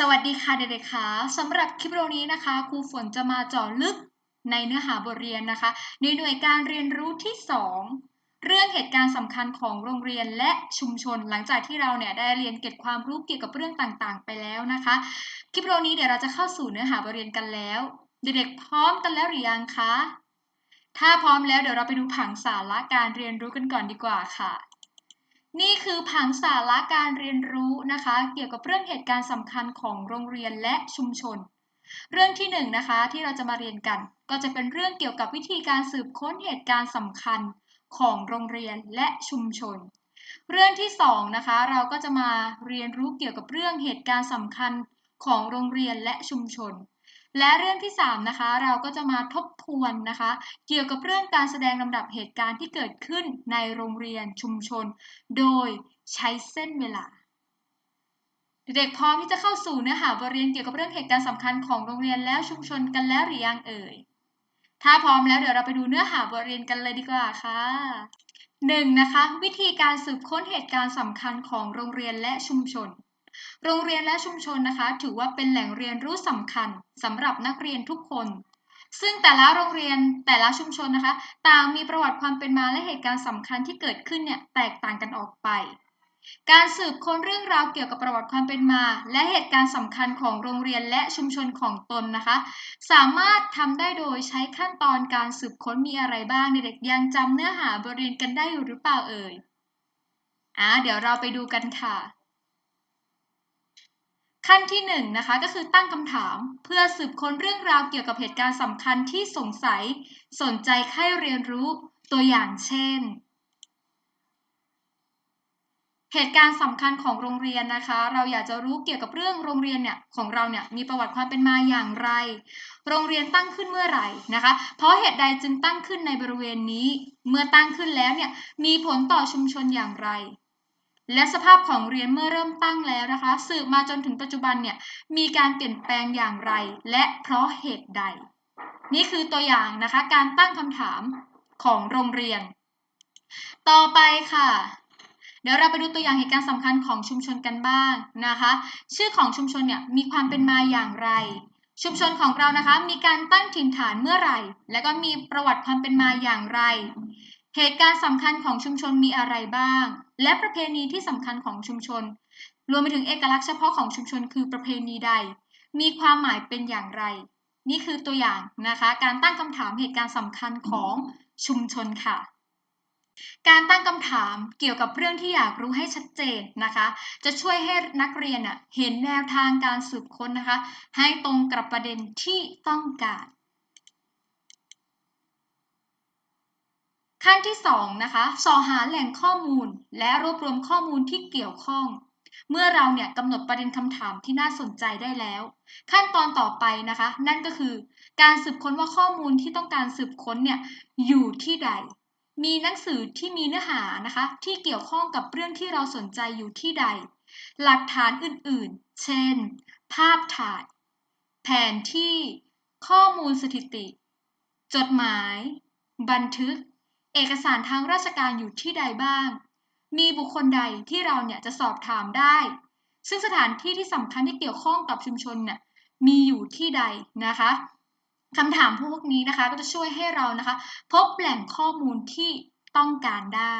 สวัสดีค่ะเด็กๆค่ะสำหรับคลิปวิดีโอนี้นะคะครูฝนจะมาเจาะลึกในเนื้อหาบทเรียนนะคะ ในหน่วยการเรียนรู้ที่ 2 เรื่องเหตุการณ์สำคัญของโรงเรียนและชุมชน หลังจากที่เราเนี่ยได้เรียนเก็บความรู้เกี่ยวกับเรื่องต่างๆ ไปแล้วนะคะ คลิปวิดีโอนี้เดี๋ยวเราจะเข้าสู่เนื้อหาบทเรียนกันแล้ว เด็กๆพร้อมกันแล้วหรือยังคะถ้าพร้อมแล้วเดี๋ยวเราไปดูผังสาระการเรียนรู้กันก่อนดีกว่าค่ะ นี่คือผังสาระการเรียนรู้นะคะ เกี่ยวกับเรื่องเหตุการณ์สำคัญของโรงเรียนและชุมชน เรื่องที่1นนะคะที่เราจะมาเรียนกัน ก็จะเป็นเรื่องเกี่ยวกับวิธีการสืบค้นเหตุการณ์สำคัญของโรงเรียนและชุมชน เรื่องที่2นะคะเราก็จะมาเรียนรู้เกี่ยวกับเรื่องเหตุการณ์สำคัญของโรงเรียนและชุมชน และเรื่องที่3นะคะเราก็จะมาทบทวนนะคะ เกี่ยวกับเรื่องการแสดงลำดับเหตุการณ์ที่เกิดขึ้นในโรงเรียนชุมชน โดยใช้เส้นเวลา เด็กพร้อมที่จะเข้าสู่เนื้อหาบทเรียนเกี่ยวกับเรื่องเหตุการณ์สำคัญของโรงเรียนแล้วชุมชนกันแล้วหรือยังเอ่ยถ้าพร้อมแล้วเดี๋ยวเราไปดูเนื้อหาบทเรียนกันเลยดีกว่าค่ะหนึ่งนะคะ วิธีการสืบค้นเหตุการณ์สำคัญของโรงเรียนและชุมชน โรงเรียนและชุมชนนะคะ ถือว่าเป็นแหล่งเรียนรู้สำคัญสำหรับนักเรียนทุกคน ซึ่งแต่ละโรงเรียนแต่ละชุมชนนะคะ ต่างมีประวัติความเป็นมาและเหตุการณ์สำคัญที่เกิดขึ้นเนี่ยแตกต่างกันออกไป การสืบค้นเรื่องราวเกี่ยวกับประวัติความเป็นมา และเหตุการณ์สำคัญของโรงเรียนและชุมชนของตนนะคะ สามารถทำได้โดยใช้ขั้นตอนการสืบค้นมีอะไรบ้างเด็กๆยังจำเนื้อหาบทเรียนกันได้อยู่หรือเปล่าเอ่ยอ่าเดี๋ยวเราไปดูกันค่ะ ขั้นที่1นนะคะก็คือตั้งคำถามเพื่อสืบค้นเรื่องราวเกี่ยวกับเหตุการณ์สำคัญที่สงสัย สนใจใคร่เรียนรู้ตัวอย่างเช่น เหตุการณ์สำคัญของโรงเรียนนะคะ เราอยากจะรู้เกี่ยวกับเรื่องโรงเรียนเนี่ยของเราเนี่ยมีประวัติความเป็นมาอย่างไร โรงเรียนตั้งขึ้นเมื่อไหร่นะคะ เพราะเหตุใดจึงตั้งขึ้นในบริเวณนี้ เมื่อตั้งขึ้นแล้วเนี่ยมีผลต่อชุมชนอย่างไร และสภาพของเรียนเมื่อเริ่มตั้งแล้วนะคะสืบมาจนถึงปัจจุบันเนี่ยมีการเปลี่ยนแปลงอย่างไร และเพราะเหตุใด นี่คือตัวอย่างนะคะการตั้งคำถามของโรงเรียน ต่อไปค่ะเดี๋ยวเราไปดูตัวอย่างเหตุการณ์สำคัญของชุมชนกันบ้างนะคะ ชื่อของชุมชนเนี่ยมีความเป็นมาอย่างไร ชุมชนของเรานะคะ มีการตั้งถิ่นฐานเมื่อไหร่ และก็มีประวัติความเป็นมาอย่างไร เหตุการณ์สำคัญของชุมชนมีอะไรบ้าง และประเพณีที่สำคัญของชุมชน รวมไปถึงเอกลักษณ์เฉพาะของชุมชนคือประเพณีใด มีความหมายเป็นอย่างไร นี่คือตัวอย่างนะคะ การตั้งคำถามเหตุการณ์สำคัญของชุมชนค่ะ การตั้งคำถามเกี่ยวกับเรื่องที่อยากรู้ให้ชัดเจนนะคะ จะช่วยให้นักเรียนเห็นแนวทางการสืบค้นนะคะ ให้ตรงกับประเด็นที่ต้องการ ขั้นที่2นะคะสอหาแหล่งข้อมูล และรวบรวมข้อมูลที่เกี่ยวข้อง เมื่อเราเนี่ยกำหนดประเด็นคำถามที่น่าสนใจได้แล้ว ขั้นตอนต่อไปนะคะ นั่นก็คือ การสืบค้นว่าข้อมูลที่ต้องการสืบค้นเนี่ยอยู่ที่ใด มีหนังสือที่มีเนื้อหานะคะ ที่เกี่ยวข้องกับเรื่องที่เราสนใจอยู่ที่ใด หลักฐานอื่นๆ เช่น ภาพถ่าย แผนที่ ข้อมูลสถิติ จดหมาย บันทึก เอกสารทางราชการอยู่ที่ใดบ้าง มีบุคคลใดที่เราเนี่ยจะสอบถามได้ ซึ่งสถานที่ที่สำคัญที่เกี่ยวข้องกับชุมชนเนี่ยมีอยู่ที่ใดนะคะคำถามพวกนี้นะคะก็จะช่วยให้เรานะคะ พบแหล่งข้อมูลที่ต้องการได้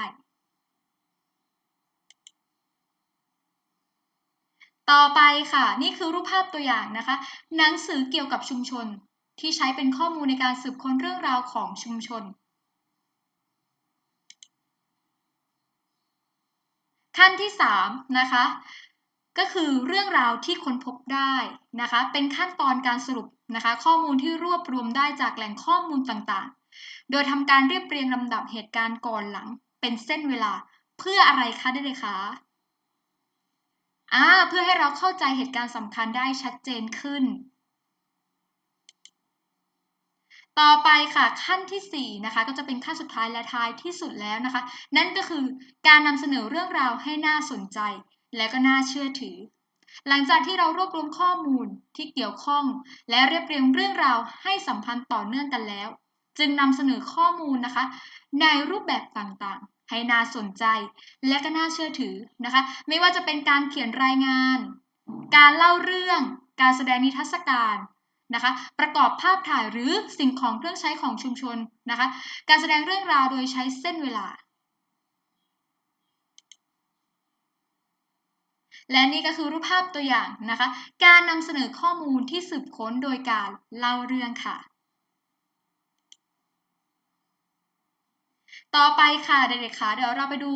ต่อไปค่ะ นี่คือรูปภาพตัวอย่างนะคะ หนังสือเกี่ยวกับชุมชนที่ใช้เป็นข้อมูลในการสืบค้นเรื่องราวของชุมชน ขั้นที่3นะคะก็คือเรื่องราวที่ค้นพบได้นะคะ เป็นขั้นตอนการสรุปนะคะ ข้อมูลที่รวบรวมได้จากแหล่งข้อมูลต่างๆ โดยทำการเรียบเรียงลำดับเหตุการณ์ก่อนหลัง เป็นเส้นเวลาเพื่ออะไรคะได้เลยคะอ่าเพื่อให้เราเข้าใจเหตุการณ์สำคัญได้ชัดเจนขึ้น ต่อไปค่ะขั้นที่ 4 นะคะ ก็จะเป็นขั้นสุดท้ายและท้ายที่สุดแล้วนะคะ นั่นก็คือการนำเสนอเรื่องราวให้น่าสนใจ และก็น่าเชื่อถือ หลังจากที่เรารวบรวมข้อมูลที่เกี่ยวข้อง และเรียบเรียงเรื่องราวให้สัมพันธ์ต่อเนื่องกันแล้ว จึงนำเสนอข้อมูลนะคะ ในรูปแบบต่างๆ ให้น่าสนใจ และก็น่าเชื่อถือนะคะ ไม่ว่าจะเป็นการเขียนรายงาน การเล่าเรื่อง การแสดงนิทรรศการ นะคะประกอบภาพถ่ายหรือสิ่งของเครื่องใช้ของชุมชนนะคะการแสดงเรื่องราวโดยใช้เส้นเวลา และนี่ก็คือรูปภาพตัวอย่างนะคะการนำเสนอข้อมูลที่สืบค้นโดยการเล่าเรื่องค่ะ ต่อไปค่ะเด็กๆค่ะเดี๋ยวเราไปดู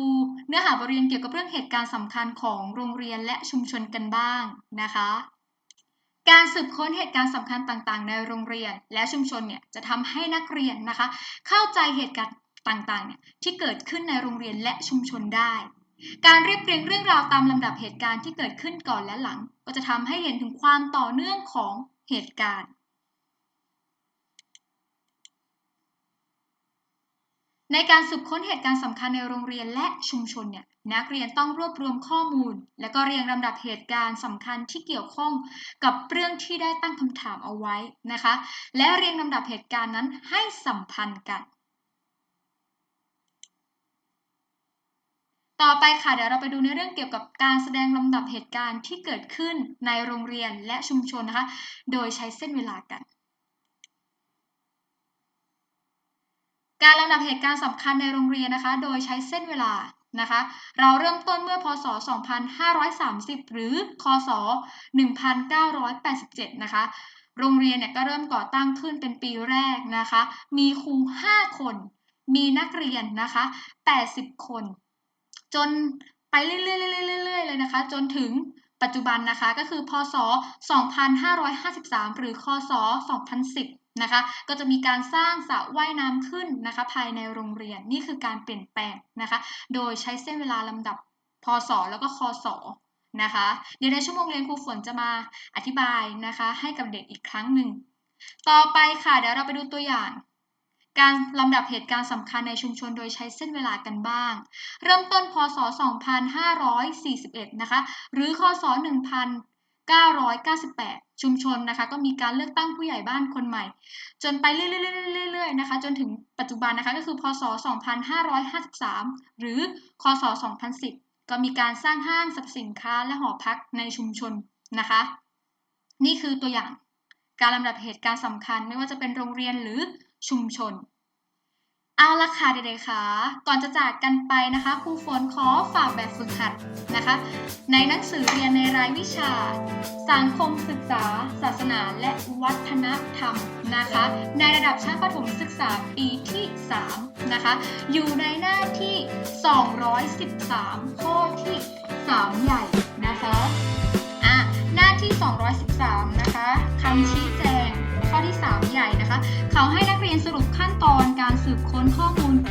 เนื้อหาบทเรียนเกี่ยวกับเรื่องเหตุการณ์สำคัญของโรงเรียนและชุมชนกันบ้างนะคะ การสืบค้นเหตุการณ์สำคัญต่างๆ ในโรงเรียน และชุมชนเนี่ยจะทำให้นักเรียนนะคะ เข้าใจเหตุการณ์ต่างๆเนี่ยที่เกิดขึ้นในโรงเรียนและชุมชนได้ การเรียบเรียงเรื่องราวตามลำดับเหตุการณ์ที่เกิดขึ้นก่อนและหลัง ก็จะทำให้เห็นถึงความต่อเนื่องของเหตุการณ์ ในการสืบค้นเหตุการณ์สำคัญในโรงเรียนและชุมชนเนี่ยนักเรียนต้องรวบรวมข้อมูล และก็เรียงลำดับเหตุการณ์สำคัญที่เกี่ยวข้องกับเรื่องที่ได้ตั้งคำถามเอาไว้นะคะ และเรียงลำดับเหตุการณ์นั้นให้สัมพันธ์กัน ต่อไปค่ะเดี๋ยวเราไปดูในเรื่องเกี่ยวกับการแสดงลำดับเหตุการณ์ที่เกิดขึ้นในโรงเรียนและชุมชนนะคะ โดยใช้เส้นเวลากัน การลำดับเหตุการณ์สำคัญในโรงเรียนนะคะ โดยใช้เส้นเวลานะคะ เราเริ่มต้นเมื่อพศ 2530 หรือ คศ 1987 นะคะ โรงเรียนเนี่ยก็เริ่มก่อตั้งขึ้นเป็นปีแรกนะคะ มีครู 5 คน มีนักเรียนนะคะ 80 คน จนไปเรื่อยๆๆๆๆเลยนะคะ จนถึงปัจจุบันนะคะ ก็คือ พศ 2553 หรือ คศ 2010 นะคะ ก็จะมีการสร้างสระว่ายน้ำขึ้นนะคะ ภายในโรงเรียนนี่คือการเปลี่ยนแปลงนะคะ โดยใช้เส้นเวลาลำดับพศแล้วก็คศนะคะ เดี๋ยวในชั่วโมงเรียนครูฝนจะมาอธิบายนะคะ ให้กับเด็กอีกครั้งหนึ่งต่อไปค่ะเดี๋ยวเราไปดูตัวอย่าง การลำดับเหตุการณ์สำคัญในชุมชนโดยใช้เส้นเวลากันบ้าง เริ่มต้นพศ 2541 นะคะ หรือคศ 998 ชุมชนนะคะ ก็มีการเลือกตั้งผู้ใหญ่บ้านคนใหม่ จนไปเรื่อยๆๆๆๆนะคะ จนถึงปัจจุบันนะคะก็คือพศ 2553 หรือคศ 2010 ก็มีการสร้างห้างสรรพสินค้าและหอพักในชุมชนนะคะ นี่คือตัวอย่างการลำดับเหตุการณ์สำคัญไม่ว่าจะเป็นโรงเรียนหรือชุมชน เอาละค่ะเด็กๆค่ะ ก่อนจะจากกันไปนะคะครูฝนขอฝากแบบฝึกหัดนะคะ ในหนังสือเรียนในรายวิชา สังคมศึกษา ศาสนาและวัฒนธรรมนะคะ ในระดับชั้นประถมศึกษาปีที่ 3 นะคะ อยู่ในหน้าที่ 213 ข้อที่ 3 ใหญ่นะคะอะหน้าที่ 213 นะคะคำชี้แจงข้อที่ 3 ใหญ่นะคะ เขาให้นักเรียนสรุปขั้นตอนการสืบค้น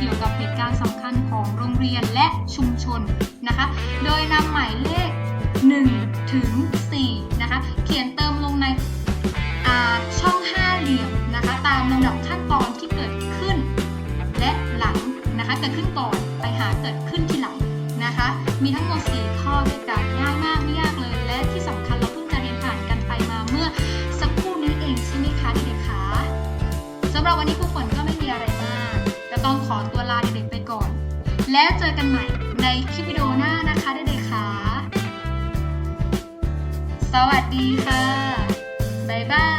เกี่ยวกับเหตุการณ์สำคัญของโรงเรียนและชุมชนนะคะ โดยนำหมายเลข 1 ถึง 4 นะคะ เขียนเติมลงในช่องห้าเหลี่ยมนะคะ ตามลำดับขั้นตอนที่เกิดขึ้น และหลังนะคะเกิดขึ้นก่อนไปหาเกิดขึ้นทีหลังนะคะ มีทั้งหมด 4 ข้อด้วยกันง่าย แล้วเจอกันใหม่ในคลิปวิดีโอหน้านะคะเด็กๆค่ะ สวัสดีค่ะ บ๊ายบาย